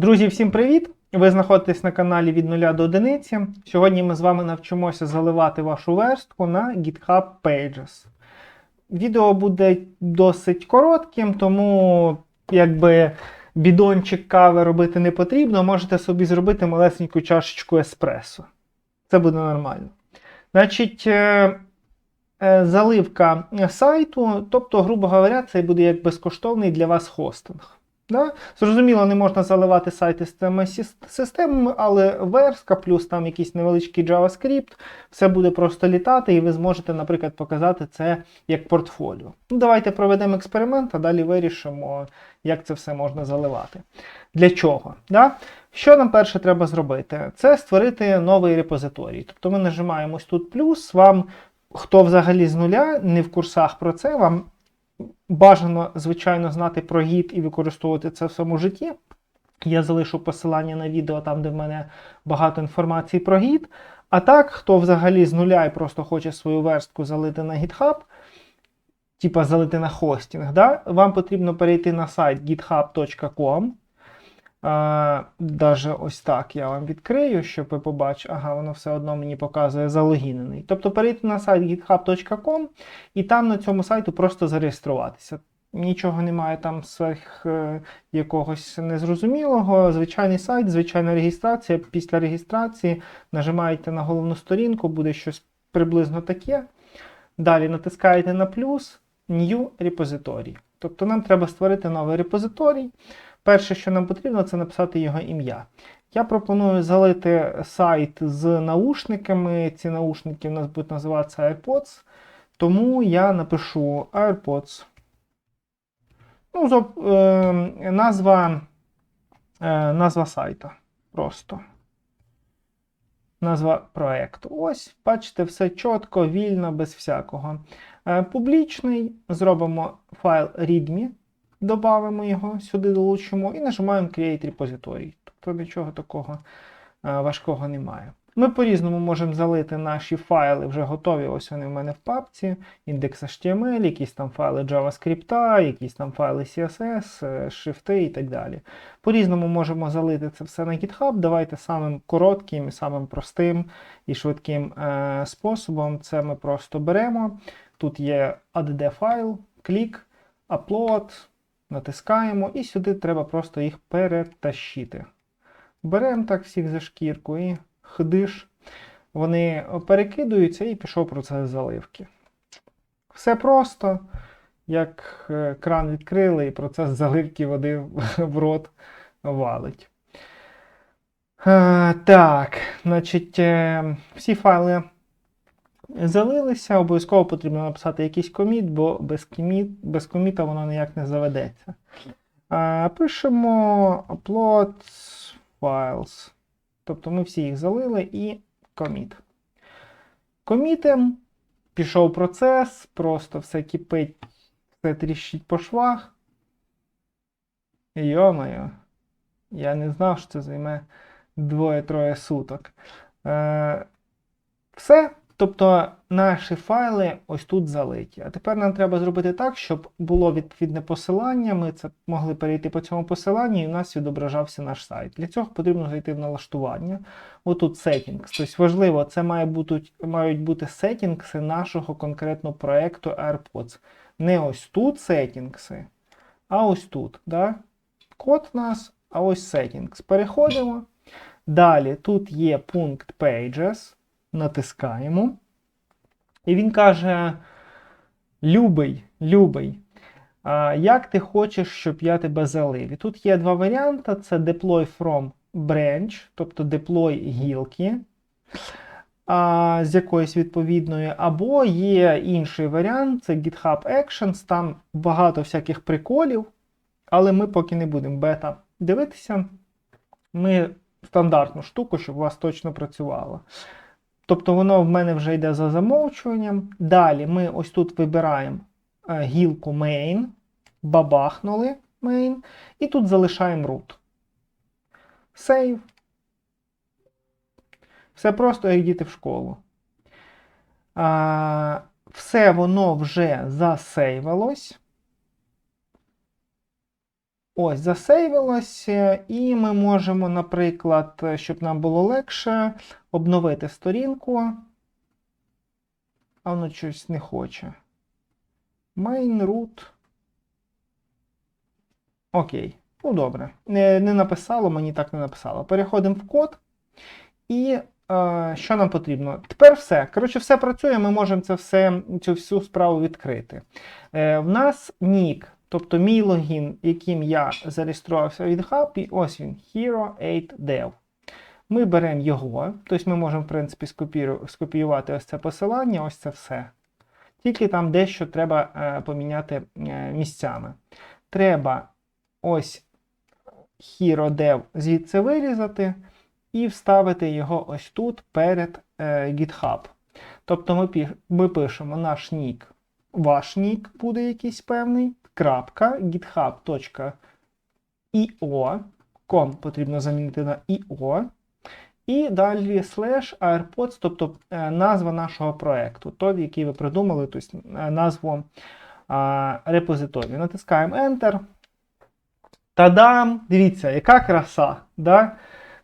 Друзі, всім привіт! Ви знаходитесь на каналі від нуля до одиниці. Сьогодні ми з вами навчимося заливати вашу верстку на GitHub Pages. Відео буде досить коротким, тому якби бідончик кави робити не потрібно, можете собі зробити малесеньку чашечку еспресо. Це буде нормально. Значить, е, е, заливка сайту, тобто, грубо говоря, це буде як безкоштовний для вас хостинг. Да? Зрозуміло, не можна заливати сайти з цими системами, але верстка плюс там якийсь невеличкий JavaScript, все буде просто літати, і ви зможете, наприклад, показати це як портфоліо. Ну, давайте проведемо експеримент, а далі вирішимо, як це все можна заливати. Для чого? Да? Що нам перше треба зробити? Це створити новий репозиторій. Тобто ми нажимаємо тут плюс, вам, хто взагалі з нуля, не в курсах про це, вам бажано, звичайно, знати про гід і використовувати це в своєму житті. Я залишу посилання на відео там, де в мене багато інформації про гід. А так, хто взагалі з нуля і просто хоче свою верстку залити на GitHub, типа залити на хостінг, да? вам потрібно перейти на сайт github.com. А, Даже ось так я вам відкрию, щоб ви побачили. Ага, воно все одно мені показує залогінений. Тобто перейти на сайт github.com і там на цьому сайту просто зареєструватися. Нічого немає там сверх е, якогось незрозумілого. Звичайний сайт, звичайна реєстрація. Після реєстрації нажимаєте на головну сторінку, буде щось приблизно таке. Далі натискаєте на плюс New Repository. Тобто нам треба створити новий репозиторій. Перше, що нам потрібно, це написати його ім'я. Я пропоную залити сайт з наушниками. Ці наушники у нас будуть називатися AirPods. Тому я напишу AirPods. Ну, зоб- е, назва, е, назва сайта. Просто. Назва проекту. Ось, бачите, все чітко, вільно, без всякого. Е, публічний. Зробимо файл readme. Добавимо його, сюди долучимо і нажимаємо Create Repository. Тобто нічого такого е, важкого немає. Ми по-різному можемо залити наші файли, вже готові. Ось вони в мене в папці, index.html, якісь там файли JavaScript, якісь там файли CSS, е, шрифти і так далі. По-різному можемо залити це все на GitHub. Давайте самим коротким, і самим простим і швидким е, способом. Це ми просто беремо. Тут є add файл, клік, upload, натискаємо, і сюди треба просто їх перетащити. Беремо так всіх за шкірку і хдиш. Вони перекидуються і пішов процес заливки. Все просто, як е, кран відкрили, і процес заливки води в- рот валить. Е, Так, значить, е, всі файли залилися. Обов'язково потрібно написати якийсь коміт, бо без, коміт, без коміта воно ніяк не заведеться. Пишемо upload files. Тобто ми всі їх залили і коміт. Комітем пішов процес, просто все кипить, все тріщить по швах. Йо-моє, я не знав, що це займе двоє-троє суток. Е, все. Тобто наші файли ось тут залиті. А тепер нам треба зробити так, щоб було відповідне посилання. Ми це могли перейти по цьому посиланню, і у нас відображався наш сайт. Для цього потрібно зайти в налаштування. Отут settings. Тобто важливо, це має бути, мають бути сеттінгси нашого конкретного проекту AirPods. Не ось тут сеттінгси, а ось тут. Да? Код у нас, а ось settings. Переходимо. Далі тут є пункт Pages натискаємо. І він каже: Любий, любий, як ти хочеш, щоб я тебе залив? І тут є два варіанти: це deploy from branch, тобто deploy гілки з якоюсь відповідною, або є інший варіант це GitHub Actions, там багато всяких приколів, але ми поки не будемо бета дивитися. Ми стандартну штуку, щоб у вас точно працювало. Тобто воно в мене вже йде за замовчуванням. Далі ми ось тут вибираємо е, гілку main, бабахнули main, і тут залишаємо root. Save. Все просто як діти в школу. А, все воно вже засейвалось. Ось, засейвилось, е, і ми можемо, наприклад, е, щоб нам було легше, обновити сторінку. А воно щось не хоче. Main root. Окей. Ну, добре. Не, не написало, мені так не написало. Переходимо в код. І е, що нам потрібно? Тепер все. Коротше, все працює, ми можемо це все, цю всю справу відкрити. Е, в нас нік, тобто мій логін, яким я зареєструвався від Hub, і ось він, Hero8Dev. Ми беремо його, тобто ми можемо, в принципі, скопіювати ось це посилання, ось це все. Тільки там дещо треба е, поміняти е, місцями. Треба ось HeroDev звідси вирізати і вставити його ось тут перед е, GitHub. Тобто ми, ми пишемо наш нік, ваш нік буде якийсь певний, крапка, github.io, ком потрібно замінити на IO, і далі слеш AirPods, тобто е, назва нашого проекту, той, який ви придумали, тобто е, назву а, репозиторію. Натискаємо Enter. Та-дам! Дивіться, яка краса! Да?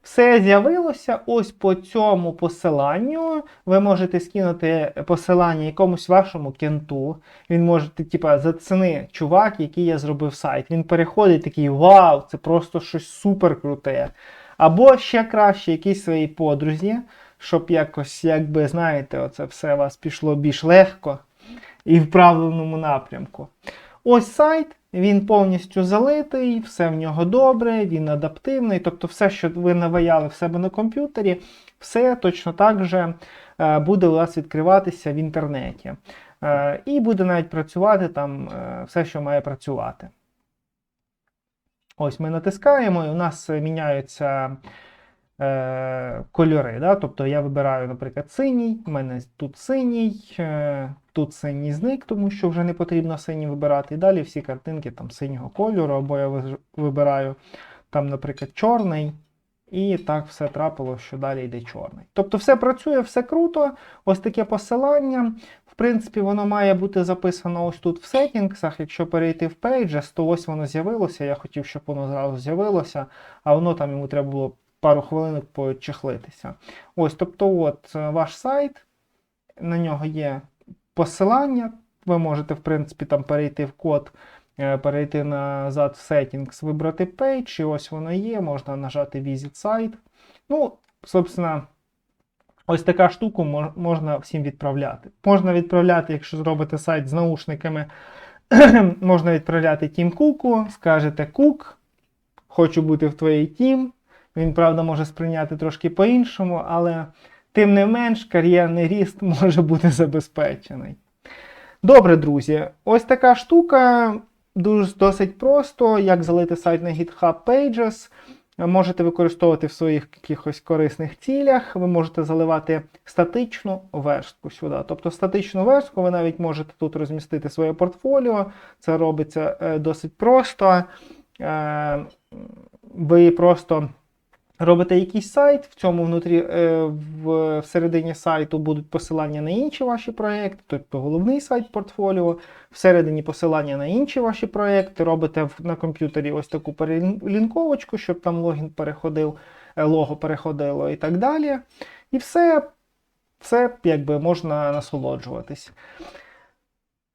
Все з'явилося ось по цьому посиланню. Ви можете скинути посилання якомусь вашому кенту. Він може, типа, зацени чувак, який я зробив сайт. Він переходить такий: Вау, це просто щось супер круте. Або ще краще, якійсь своїй подрузі, щоб якось, якби, знаєте, оце все у вас пішло більш легко і в правильному напрямку. Ось сайт, він повністю залитий, все в нього добре, він адаптивний. Тобто, все, що ви наваяли в себе на комп'ютері, все точно так же е, буде у вас відкриватися в інтернеті. Е, І буде навіть працювати там е, все, що має працювати. Ось ми натискаємо, і у нас е, міняються е, кольори. Да? Тобто я вибираю, наприклад, синій, у мене тут синій, е, тут синій зник, тому що вже не потрібно синій вибирати. І далі всі картинки там синього кольору, або я вибираю там, наприклад, чорний. І так все трапило, що далі йде чорний. Тобто все працює, все круто. Ось таке посилання. В принципі, воно має бути записано ось тут в сеттінгсах. Якщо перейти в Pages, то ось воно з'явилося. Я хотів, щоб воно зразу з'явилося, а воно там йому треба було пару хвилин почехлитися. Ось, тобто, от е, ваш сайт, на нього є посилання. Ви можете, в принципі, там перейти в код, перейти назад в Settings, вибрати Page, і ось воно є, можна нажати Visit Site. Ну, собственно, ось така штука можна всім відправляти. Можна відправляти, якщо зробите сайт з наушниками, можна відправляти Тім Куку, скажете Кук, хочу бути в твоїй тім. Він, правда, може сприйняти трошки по-іншому, але тим не менш кар'єрний ріст може бути забезпечений. Добре, друзі, ось така штука. Дуже досить просто, як залити сайт на GitHub Pages. Можете використовувати в своїх якихось корисних цілях. Ви можете заливати статичну верстку сюди. Тобто статичну верстку ви навіть можете тут розмістити своє портфоліо. Це робиться е, досить просто. Е, ви просто робите якийсь сайт, в цьому внутрі е, в, всередині сайту будуть посилання на інші ваші проекти, тобто головний сайт портфоліо, всередині посилання на інші ваші проекти. Робите на комп'ютері ось таку перелінковочку, щоб там логін переходив, е, лого переходило і так далі. І все, все якби можна насолоджуватись.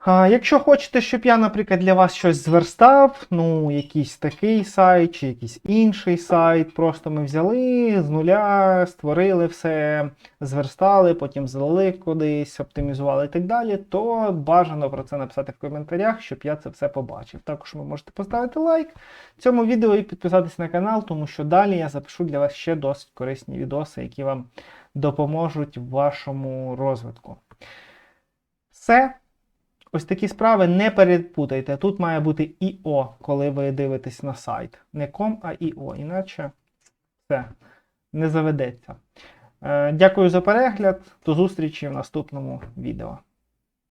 А, якщо хочете, щоб я, наприклад, для вас щось зверстав, ну, якийсь такий сайт чи якийсь інший сайт, просто ми взяли з нуля, створили все, зверстали, потім залили кудись, оптимізували і так далі, то бажано про це написати в коментарях, щоб я це все побачив. Також ви можете поставити лайк цьому відео і підписатись на канал, тому що далі я запишу для вас ще досить корисні відоси, які вам допоможуть в вашому розвитку. Все. Ось такі справи не перепутайте. Тут має бути ІО, коли ви дивитесь на сайт. Не ком, а ІО. іначе все не заведеться. Е, Дякую за перегляд. До зустрічі в наступному відео.